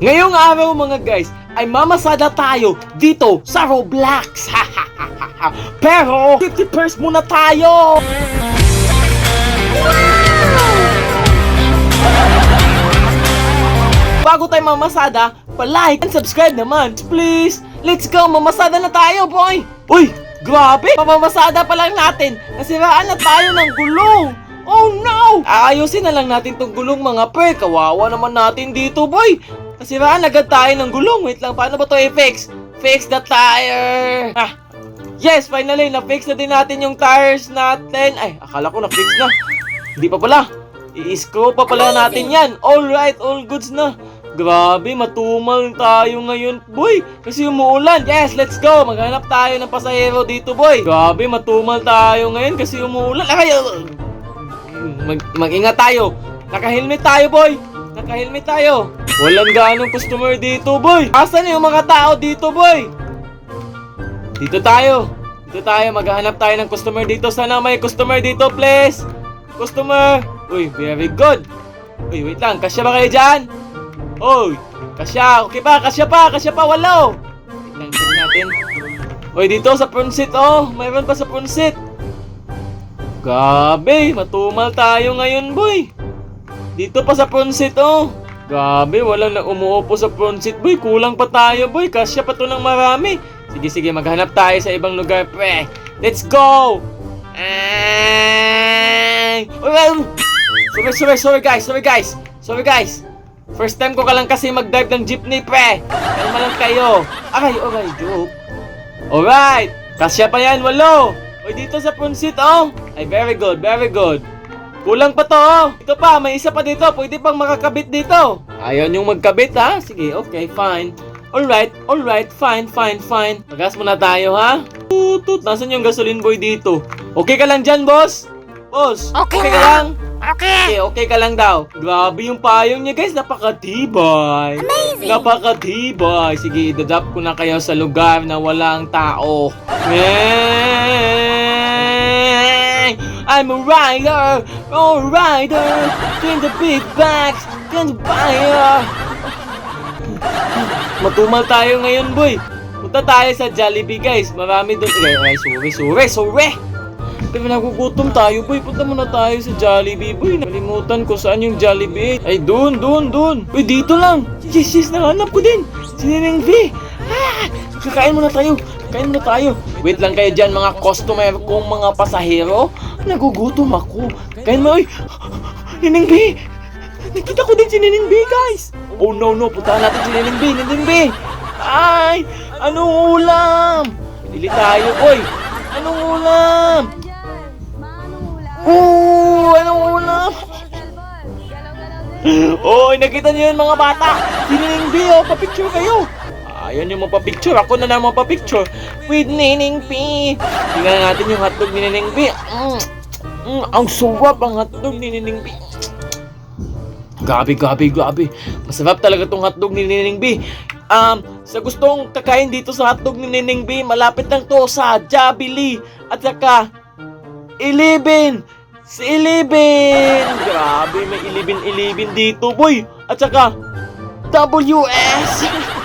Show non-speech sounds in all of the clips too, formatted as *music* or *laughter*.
Ngayong araw mga guys, ay mamasada tayo dito sa Roblox. *laughs* Pero, 50 first muna tayo! Bago tayo mamasada, pa-like and subscribe naman, please! Let's go, mamasada na tayo, boy! Uy, grabe! Mamamasada pa lang natin, nasiraan na tayo ng gulong! Oh no! Aayusin na lang natin tong gulong mga pre, kawawa naman natin dito, boy! Nasiraan agad tayo ng gulong, wait lang, paano ba to i-fix? Fix the tire! Ah, yes, finally, na-fix na din natin yung tires natin. Ay, akala ko na-fix na. Hindi pa pala. I-screw pa pala natin yan. Alright, all goods na. Grabe, matumal tayo ngayon, boy. Kasi umuulan. Yes, let's go. Maghanap tayo ng pasahero dito, boy. Grabe, matumal tayo ngayon kasi umuulan. Ay, mag mag-ingat tayo. Naka-helmet tayo, boy. Naka-helmet tayo. Walang ganong customer dito, boy. Asan yung mga tao dito, boy? Dito tayo. Dito tayo. Maghahanap tayo ng customer dito. Sana may customer dito, please. Customer. Uy, very good. Uy, wait lang. Kasya ba kayo dyan? Uy, kasya. Okay pa, kasya pa, kasya pa. Walo. Wait lang, check natin. Uy, dito sa Pronsit, oh. Mayroon pa sa Pronsit. Gabi, matumal tayo ngayon, boy. Dito pa sa Pronsit, oh. Grabe, walang na umuupo sa Pronsit, boy. Kulang pa tayo, boy. Kasya pa to ng marami. Sige, sige, maghanap tayo sa ibang lugar, pre. Let's go! Uy. Sorry, sorry, sorry, guys. Sorry, guys. Sorry, guys. First time ko ka lang kasi mag-drive ng jeepney, pre. Kalma lang kayo. Aray, aray, joke. Alright. Kasya pa yan, walo. Uy, dito sa Pronsit, oh. Ay, very good, very good. Kulang pa to, oh. Ito pa, may isa pa dito. Pwede pang makakabit dito. Ayaw niyong magkabit, ha? Sige, okay, fine. Alright, alright, fine, fine, fine. Magas muna tayo, ha? Tut, tut. Nasaan yung gasoline boy dito? Okay ka lang dyan, boss? Boss, Okay ka lang. Okay. Okay, okay ka lang daw. Grabe yung payong niya, guys. Napakatibay. Amazing. Napakatibay. Sige, idadap ko na kayo sa lugar na walang tao. Hey! I'm a rider, a rider, in the big bags, the fire. Matumal tayo ngayon, boy. Punta tayo sa Jollibee, guys. Marami doon. Ay, ay, sorry, sorry, sorry. Pero nagugutom tayo, boy. Punta muna tayo sa Jollibee, boy. Nakalimutan ko saan yung Jollibee. Ay, dun, dun, dun. Uy, dito lang. Yes, yes, nahanap ko din. Si Neneng V. Ah, kakain muna tayo. Kain muna tayo. Wait lang kayo dyan, mga customer kong mga pasahero. Nagugutom ako. Kain mo, uy. Neneng V. Nakita ko din si Neneng B, guys. Oh, no, no. Puntahan natin si Neneng B. Neneng B. Ay, anong ulam? Bili tayo, boy. Anong ulam? Oo, anong ulam? *laughs* Oy, nakita niyo yun mga bata. Si Nining B, oh, papicture kayo. Ayaw niyo magpa-picture. Ako na naman pa-picture. With Nining B. Tingnan natin yung hotdog ni Nining B. Mm, mm, ang sarap ang hotdog ni Nining B. Gabi, gabi, gabi. Masarap talaga tong hotdog ni Nining B. Um, sa gustong kakain dito sa hotdog ni Nining B, malapit lang to sa Jabili. At saka, Ilibin! Si Ilibin! Grabe, may Ilibin-Ilibin dito, boy! At saka, WS! *laughs*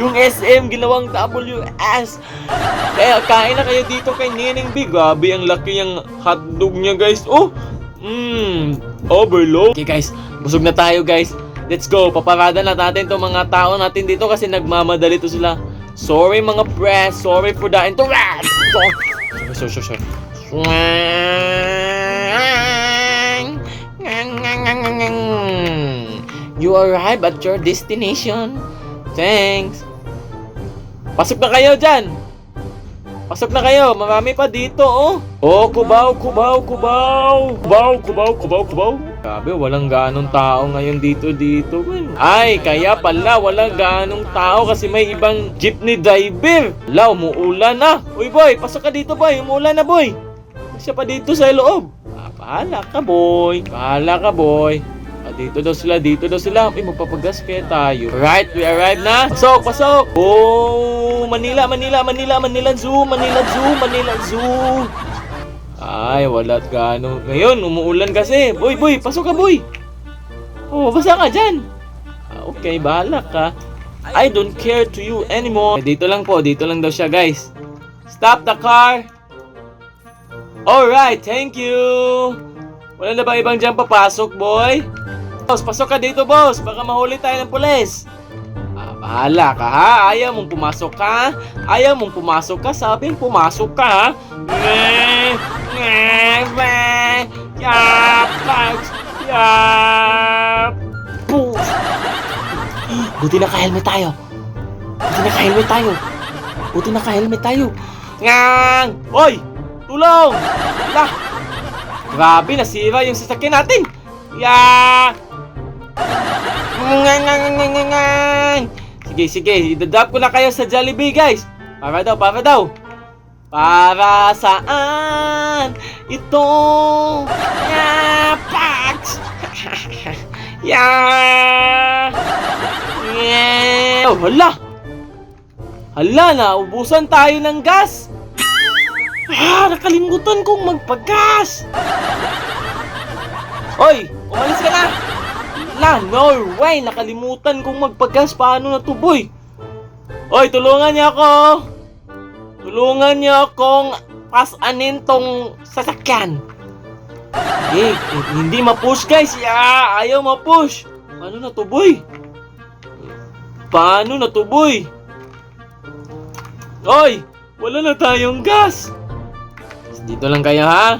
yung SM, ginawang WS! Kaya kain na kayo dito kay Nining B. Grabe, ang laki yung hotdog niya, guys. Oh! Mmm, overload. Okay, guys. Busog na tayo, guys. Let's go. Paparada na natin itong mga tao natin dito kasi nagmamadali to sila. Sorry, mga press. Sorry for. Ito, Sorry, sorry, sorry, sorry. You arrive at your destination. Thanks. Pasok na kayo dyan. Pasok na kayo. Marami pa dito, oh. Oh, kubaw, kubaw, kubaw. Kubaw, kubaw, kubaw, kubaw. Grabe, walang ganong tao ngayon dito, dito. Ay, kaya pala walang ganong tao kasi may ibang jeepney driver. Wala, umuulan na. Uy, boy, pasok ka dito, boy. Umuulan na, boy. Siya pa dito sa loob. Ah, bahala ka, boy. Bahala ka, boy. Dito daw sila, dito daw sila. Ay, magpapagas kaya tayo. Right, we arrive na. Pasok, pasok. Oh, Manila, Manila, Manila, Manila Zoo, Manila Zoo, Manila Zoo. Ay, wala gano. Ngayon, umuulan kasi. Boy, boy, pasok ka, boy. Oh, basa ka dyan. Ah, okay. Okay, bahala ka. I don't care to you anymore. Eh, dito lang po, dito lang daw siya, guys. Stop the car. Alright, thank you. Wala na ba ibang dyan papasok, boy? Boss, pasok ka dito, boss. Baka mahuli tayo ng pulis. Ah, bahala ka, ha? Ayaw mong pumasok ka? Ayaw mong pumasok ka? Sabing pumasok ka, ha? Nge, yap, yap, push. Buti naka-helmet tayo. Buti naka-helmet tayo. Buti naka-helmet tayo. Ngang! Hoy! Tulong! Lah! Grabe, nasira yung sasakyan natin. Ya! Sige, sige. Idadrop ko na kayo sa Jollibee, guys. Para daw, para daw. Para saan ito? Ya! Pax! ya! Yeah! Oh, hala! Hala, naubusan tayo ng gas! Ah, nakalimutan kong magpagas! Hoy, umalis ka na! La, no way! Nakalimutan kong magpagas. Paano na to, boy? Hoy, tulungan niyo ako! Tulungan niyo akong pasanin tong sasakyan. Eh, eh, hindi ma-push guys. Yeah, ayaw ma-push. Paano na to, boy? Paano na to, boy? Hoy! Wala na tayong gas! Dito lang kayo, ha?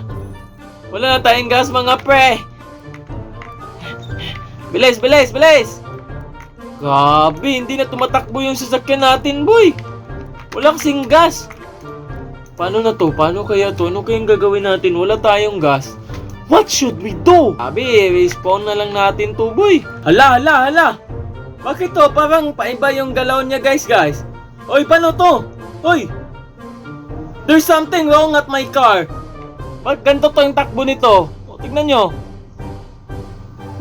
Wala na tayong gas, mga pre! Bilis, bilis, bilis! Grabe, hindi na tumatakbo yung sasakyan natin, boy! Wala kasing gas! Paano na to? Paano kaya to? Ano kayang gagawin natin? Wala tayong gas. What should we do? Sabi, respawn na lang natin to, boy. Hala, hala, hala. Bakit to? Parang paiba yung galaw niya, guys, guys. Oy, paano to? Oy! There's something wrong at my car. Bakit ganito to yung takbo nito? O, tignan nyo.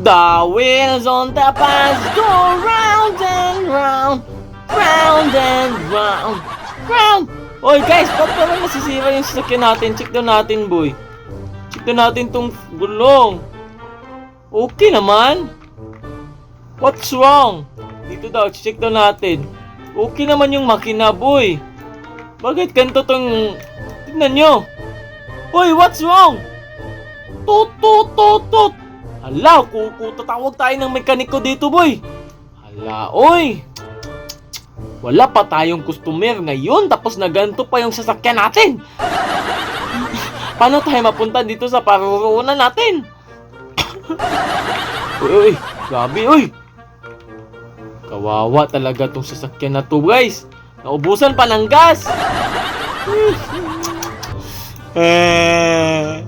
The wheels on the bus go round and round, round and round, round. Oy guys, ba't parang nasisira yung sasakyan natin? Check daw natin, boy. Check daw natin tong gulong. Okay naman. What's wrong? Dito daw, check daw natin. Okay naman yung makina, boy. Bakit ganito tong... Tignan nyo. Hoy, what's wrong? Tut, tut, tut, tut. Hala, kuku, tatawag tayo ng mekaniko dito, boy. Hala, oy. Wala pa tayong customer ngayon, tapos na ganito pa yung sasakyan natin. *laughs* Paano tayo mapunta dito sa paruroonan natin? *coughs* uy, uy, grabe, uy. Kawawa talaga tong sasakyan na to, guys. Naubusan pa ng gas. eh,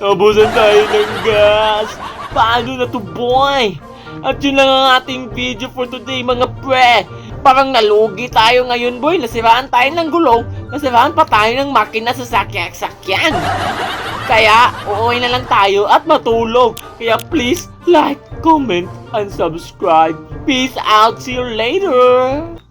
naubusan tayo ng gas. Paano na to, boy? At yun lang ang ating video for today, mga pre. Parang nalugi tayo ngayon, boy. Nasiraan tayo ng gulong. Nasiraan pa tayo ng makina sa sakyak-sakyan. Kaya, uuwi na lang tayo at matulog. Kaya please, like, comment, and subscribe. Peace out. See you later.